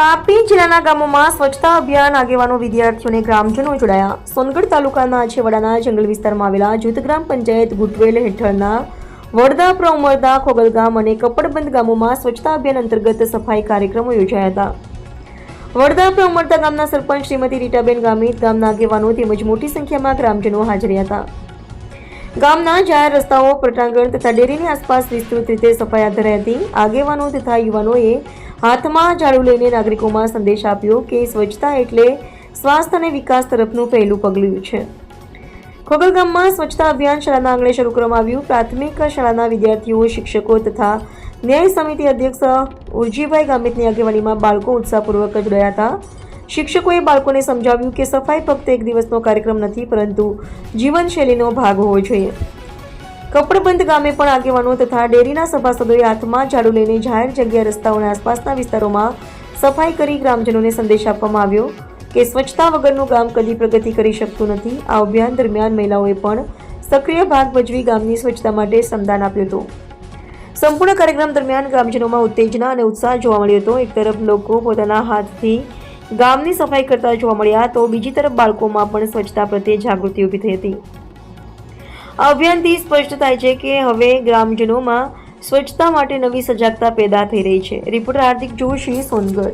તાપી જિલ્લાના ગામોમાં સ્વચ્છતા અભિયાન આગેવાનો વિદ્યાર્થીઓને ગ્રામજનો જોડાયા. સોનગઢ તાલુકાના છેવાડાના જંગલ વિસ્તારમાં આવેલા જૂથ ગ્રામ પંચાયત ગુટવેલ હેઠળના વડદા પ્રઉમરદા ખોગલગામ અને કપડબંધ ગામોમાં સ્વચ્છતા અભિયાન અંતર્ગત સફાઈ કાર્યક્રમો યોજાયા હતા. વડદા પ્રઉમરદા ગામના સરપંચ શ્રીમતી રીટાબેન ગામિત ગામના આગેવાનો તેમજ મોટી સંખ્યામાં ગ્રામજનો હાજર હતા. ગામના જાહેર રસ્તાઓ, પટાંગણ તથા ડેરીની આસપાસ વિસ્તૃત રીતે સફાઈ હાથ ધરાઈ હતી. આગેવાનો તથા યુવાનોએ હાથમાં ઝાડુ લઈને નાગરિકોમાં સંદેશ આપ્યો કે સ્વચ્છતા એટલે સ્વાસ્થ્ય અને વિકાસ તરફનું પહેલું પગલું છે. ખોગલ ગામમાં સ્વચ્છતા અભિયાન શાળાના આંગણે શરૂ કરવામાં આવ્યું. પ્રાથમિક શાળાના વિદ્યાર્થીઓ, શિક્ષકો તથા ન્યાય સમિતિ અધ્યક્ષ ઉર્જીભાઈ ગામિતની આગેવાનીમાં બાળકો ઉત્સાહપૂર્વક જોડાયા હતા. શિક્ષકોએ બાળકોને સમજાવ્યું કે સફાઈ ફક્ત એક દિવસનો કાર્યક્રમ નથી, પરંતુ જીવનશૈલીનો ભાગ હોવો જોઈએ. કપડબંધ ગામે પણ આગેવાનો તથા ડેરીના સભાસદોએ હાથમાં ઝાડુ લઈને જાહેર જગ્યા રસ્તાઓના આસપાસના વિસ્તારોમાં સફાઈ કરી ગ્રામજનોને સંદેશ આપવામાં આવ્યો કે સ્વચ્છતા વગરનું ગામ કદી પ્રગતિ કરી શકતું નથી. આ અભિયાન દરમિયાન મહિલાઓએ પણ સક્રિય ભાગ ભજવી ગામની સ્વચ્છતા માટે શ્રમદાન આપ્યું હતું. સંપૂર્ણ કાર્યક્રમ દરમિયાન ગ્રામજનોમાં ઉત્તેજના અને ઉત્સાહ જોવા મળ્યો હતો. એક તરફ લોકો પોતાના હાથથી ગામની સફાઈ કરતા જોવા મળ્યા તો બીજી તરફ બાળકોમાં પણ સ્વચ્છતા પ્રત્યે જાગૃતિ ઊભી થઈ હતી. આ અભિયાનથી સ્પષ્ટ થાય છે કે હવે ગ્રામજનોમાં સ્વચ્છતા માટે નવી સજાગતા પેદા થઈ રહી છે. રિપોર્ટર હાર્દિક જોશી, સોનગઢ.